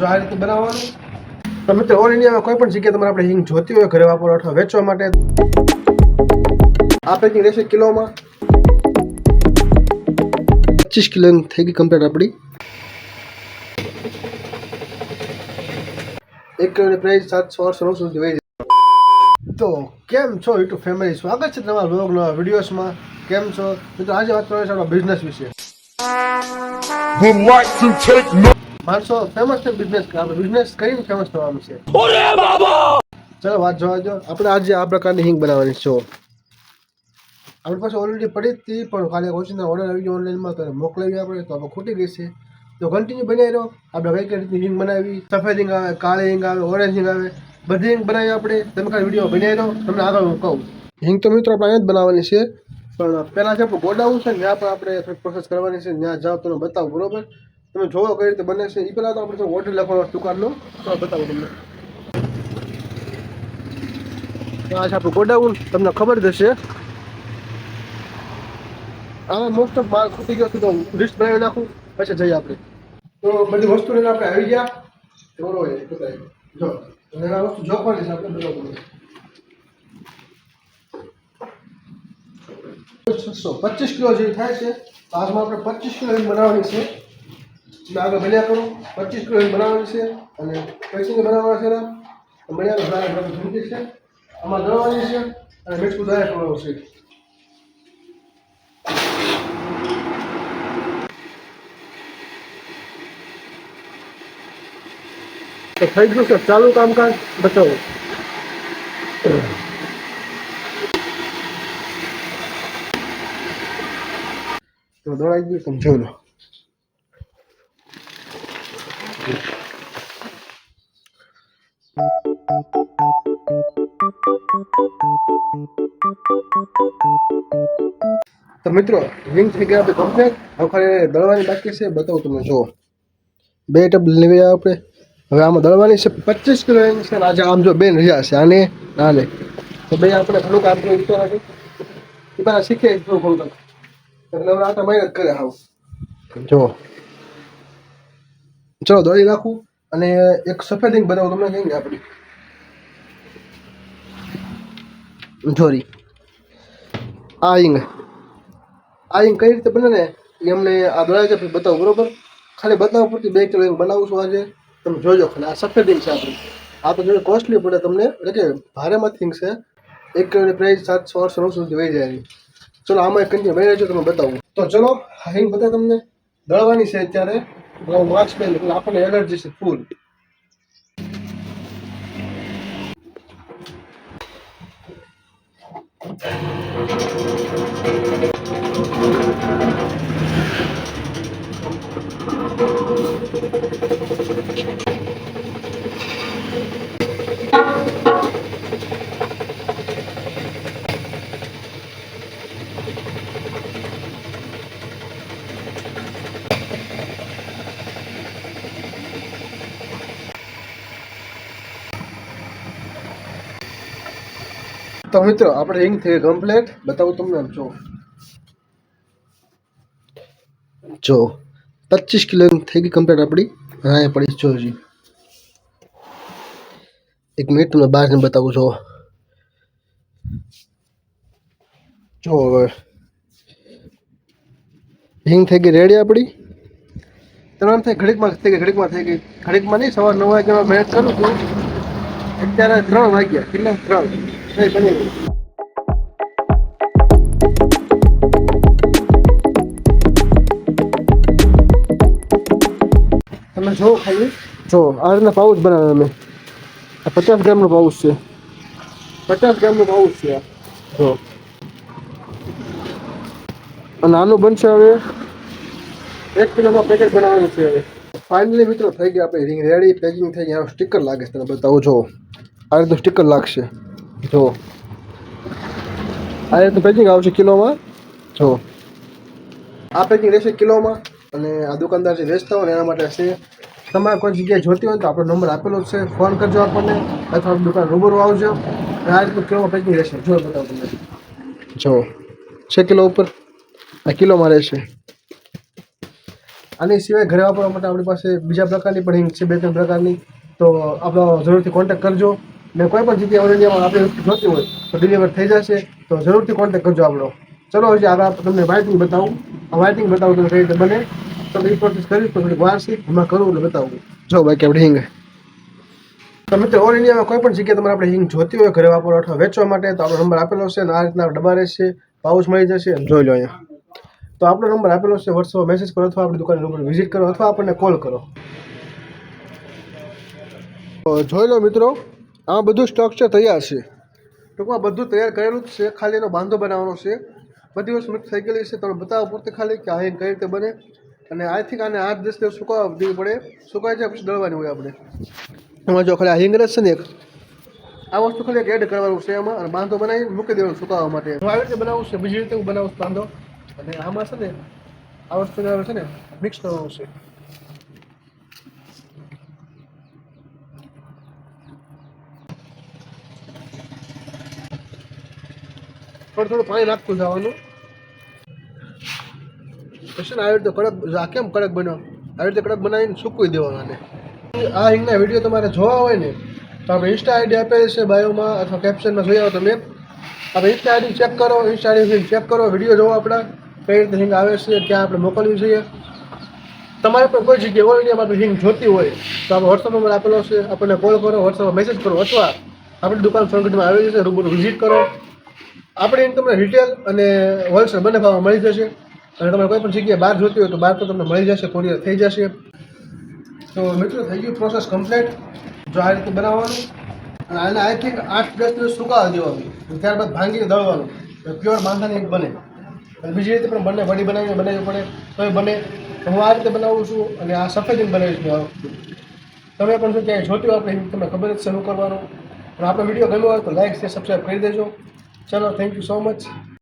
જો આ રીતે બનાવવાનું. તો મિત્રો ઓલ ઇન્ડિયામાં કોઈ પણ જગ્યાએ તમારે આપણે હિંગ જોતી હોય, ઘરે વાપરો અથવા વેચવા માટે, આ પેકિંગ રહેશે કિલોમાં પચીસ કિલો થઈ ગઈ કમ્પ્લીટ આપણી. એક કિલોની પ્રાઇસ સાતસો, આઠસો, નવસો સુધી વહી તો કેમ છો યુટ્યુબ ફેમિલી સ્વાગત છે તમારા વ્લોગ નવા વિડીયોસમાં કેમ છો? મિત્રો, આજે વાત કરવાની છે આપણા બિઝનેસ વિશે. માણસો ફેમસ છે બિઝનેસ બિઝનેસ કરીને ફેમસ થવાનું છે. ચલો વાત જોવા જો આપણે આજે આ પ્રકારની હિંગ બનાવવાની છે આપણી પાસે ઓલરેડી પડી હતી પણ ખાલી ઓછીના ઓર્ડર આવી ગયો ઓનલાઈનમાં તો મોકલાવી આપણે તો આપણે ખૂટી ગઈ છે. તો કન્ટિન્યુ બનાવી રહ્યો. આપણે કઈ કઈ રીતની હિંગ બનાવી? સફેદ હિંગ આવે કાળી હિંગ આવે ઓરેન્જ હિંગ આવે બધી હિંગ બનાવી આપણે. તમે ખાલી વીડિયો બનાવી રહ્યો તમને આગળ હું કહું. હિંગ તો મિત્રો આપણે અહીંયા જ બનાવવાની છે પણ પહેલાં જે આપણું ગોડાઉન છે ને ત્યાં પણ આપણે પ્રોસેસ કરવાની છે. ત્યાં જાઓ તમને બતાવું બરોબર? તમે જોવો કઈ રીતે બને છે. એ પહેલાં તો આપણે ઓર્ડર લખવાનો દુકાનનો? તો બતાવો તમને. આ છે આપણું ગોડાઉન. તમને ખબર જ હશે. આ મોસ્ટ ઓફ માલ ખૂટી ગયો તો લિસ્ટ બનાવી નાખું. પછી જઈએ આપણે. તો બધી વસ્તુ લઈને આપણે આવી ગયા. બરોબર. જો. આ વસ્તુ જોખવાની છે આપણે બરોબર છસો પચીસ કિલો જેવી થાય છે. આજમાં આપણે પચીસ કિલો બનાવવાની છે. આગળ બન્યા કરો. પચીસ કિલો બનાવવાની છે અને પેકિંગ બનાવવાના છે એના. બન્યા ડ્રાય બધું ધૂમતી છે આમાં દળવાની છે અને મીઠું ધારા કરવાનું છે. થઈ ગયું છે. ચાલુ કામકાજ બતાવો. તો દોડાઈ ગયું તમે જોઈ લો તો મિત્રો રિંગ થઈ ગયા કમ્પ્લેટ હવે ખાલી દળવાની બાકી છે, બતાવું તમને, જુઓ. બે ટબ લેવી આપણે. હવે આમાં દળવાની છે પચીસ કિલો એની છે આજે આમ જો બેન રહ્યા છે, આને આને. તો બે આપણે ઘણું કામ જો ઈચ્છો રાખી એ બધા શીખે થોડું કામ એટલે હવે આટા મહેનત કરે આવું જો ચલો દોડી નાખું અને એક સફેદ ઇંક બતાવું તમને કહીને આપણી. જોરી. આ ઈંગ આ ઈંગ કઈ રીતે બને ને એ અમને આ દોડાય છે બતાવું, બરોબર? ખાલી બતાવવા પૂરતી બે કિલો ઈંગ બનાવું છું આજે. તમે જોજો, ખાલી આ સફેદ ઈંગ છે આપણી. આ તો જોડે કોસ્ટલી પડે તમને. એટલે કે ભારેમાંથી થિંગ છે. એક કિલોની પ્રાઇસ સાતસો, આઠસો, નવસો સુધી વહી જાય. ચલો, આમાં એક કંઈ બની રહેજો તમને બતાવું. તો ચલો, આ હિંગ બતાવે તમને. દળવાની છે અત્યારે. હું માસ્ક પહેરી લઉં. એટલે આપણને એલર્જી છે ફૂલ તો મિત્રો, આપણે હિંગ થઈ કમ્પ્લેટ બતાવું તમને જો જો પચીસ કિલો થઈ ગઈ કમ્પ્લેટ આપણી. હા, અહીંયા પડી જોજી એક મિનિટ તમને બહાર બતાવું છો જો હવે. હિંગ થઈ ગઈ રેડી આપણી. તમામ થઈ ઘડીકમાં થઈ ગઈ, ઘડીકમાં થઈ ગઈ. ઘડીકમાં નહીં, સવાર નવ વાગે મહેનત કરું છું. અત્યારે ત્રણ વાગ્યા કેટલા ત્રણ. તમે જો ખાલી. જો આ રીતના પાઉચ બનાવે અમે. આ પચાસ ગ્રામનો પાઉચ છે. પચાસ ગ્રામનો પાઉચ છે. જો. અને આનું બનશે હવે. એક કિલોમાં પેકેટ બનાવવાનું છે હવે. ફાઇનલી મિત્રો થઈ ગયા આપણે રિંગ રેડી પેકિંગ થઈ ગયા સ્ટીકર લાગે છે તમે બતાવો જો. આ રીતનું સ્ટીકર લાગશે. જો. આ રીતનું પેકિંગ આવશે કિલોમાં. જો. આ પેકિંગ રહેશે કિલોમાં અને આ દુકાનદાર જે વેચતા હોય એના માટે છે. તમારે કોઈ જગ્યાએ જોતી હોય તો આપણો નંબર આપેલો છે. ફોન કરજો આપણને અથવા દુકાન રૂબરૂ આવજો. અને આ રીતનું કિલોમાં પેકિંગ રહેશે. જો બતાવો તમને. જો. છે કિલો ઉપર? આ કિલોમાં રહેશે. આની સિવાય ઘરે વાપરવા માટે આપણી પાસે બીજા પ્રકારની પણ હિંગ છે બે ત્રણ પ્રકારની. તો આપણો જરૂરથી કોન્ટેક્ટ કરજો. ને કોઈ પણ જગ્યાએ ઓલ ઇન્ડિયામાં આપણે વસ્તુ જોતી હોય, તો ડિલિવર થઈ જશે, તો જરૂરથી કોન્ટેક્ટ કરજો આપણો. ચલો હજી આપણે તમને વાઇટિંગ બતાવું, આ વાઇટિંગ બતાવું તમે કઈ રીતે બને તો એ પ્રોસેસ કરીશ, તો થોડીક વાર હમણાં કરું એટલે બતાવું. જો, બાકી આપણે હિંગ. તમે તો ઓલ ઇન્ડિયામાં કોઈ પણ જગ્યાએ તમારે આપણે હિંગ જોતી હોય, ઘરે વાપરો અથવા વેચવા માટે, તો આપણો નંબર આપેલો છે અને આ રીતના ડબ્બા રહેશે, પાઉચ મળી જશે જોઈ લો અહીંયા. તો આપણો નંબર આપેલો છે વોટ્સઅપ મેસેજ કરો અથવા આપણી દુકાનની ઉપર વિઝિટ કરો અથવા આપણને કોલ કરો. તો જોઈ લો મિત્રો આ બધું સ્ટ્રક્ચર તૈયાર છે. ટૂંકમાં બધું તૈયાર કરેલું જ છે. ખાલી એનો બાંધો બનાવવાનો છે. બધી વસ્તુ મિક્સ થઈ ગયેલી છે. તમે બતાવો પૂરતી ખાલી કે આ કઈ રીતે બને અને આથી આને આઠ દસ દિવસ સુકાવા દેવી પડે. સુકાઈ જાય પછી દળવાની હોય આપણે. એમાં જો ખાલી આ હિંગ છે ને એક, આ વસ્તુ ખાલી એક એડ કરવાનું છે એમાં અને બાંધો બનાવી મૂકી દેવાનું સુકાવવા માટે. હું આવી રીતે બનાવું છે. બીજી રીતે હું બનાવું છું બાંધો. અને આમાં છે ને, આ વસ્તુ છે ને મિક્સ કરવાનું છે. થોડું થોડું પાણી નાખતું જવાનું. પછી આવી રીતે કડક, આ કેમ કડક બન્યો? આવી રીતે કડક બનાવીને સૂકવી દેવાનું આ હિંગના વીડિયો તમારે જોવા હોય ને, તો આપણે ઇન્સ્ટા આઈડી આપેલી છે બાયોમાં અથવા કેપ્શનમાં જોઈ આવો તમે. આપણે ઇન્સ્ટા આઈડી ચેક કરો ઇન્સ્ટા આઈડી ચેક કરો, વીડિયો જોવો આપણા. કઈ રીતે હિંગ આવે છે, ક્યાં આપણે મોકલવી જોઈએ. તમારે પણ કોઈ જગ્યાએ ઓલ ઇન્ડિયામાં હિંગ જોતી હોય, તો આપણે વોટ્સઅપ નંબર આપેલો છે. આપણને કોલ કરો વોટ્સઅપમાં મેસેજ કરો, અથવા આપણી દુકાન સોનગઢમાં આવેલી છે, રૂબરૂ વિઝિટ કરો. આપણે એને તમને રિટેલ અને હોલસેલ બંને ભાવમાં મળી જશે. અને તમારે કોઈ પણ જગ્યાએ બહાર જોતી હોય તો બહાર તો તમને મળી જશે કોરિયર થઈ જશે. તો મિત્રો, થઈ ગયું પ્રોસેસ કમ્પ્લીટ જો આ રીતે બનાવવાનું, અને આને આઈ થિંક આઠ દસ દિવસ સુકાવા દેવાનું. ત્યારબાદ ભાંગીને દળવાનું. પ્યોર બાંધાની એક બને. બીજી રીતે પણ બંને વડી બનાવીને બનાવવી પડે, તો બને. હું આ રીતે બનાવું છું અને આ સફેદ બનાવી છું તમે પણ શું ક્યાંય જોતી હોય આપણે તમને ખબર જ છે, શું કરવાનું. અને આપણો વીડિયો ગમ્યો હોય તો લાઈક શેર સબસ્ક્રાઈબ કરી દેજો. चलो थैंक यू सो मच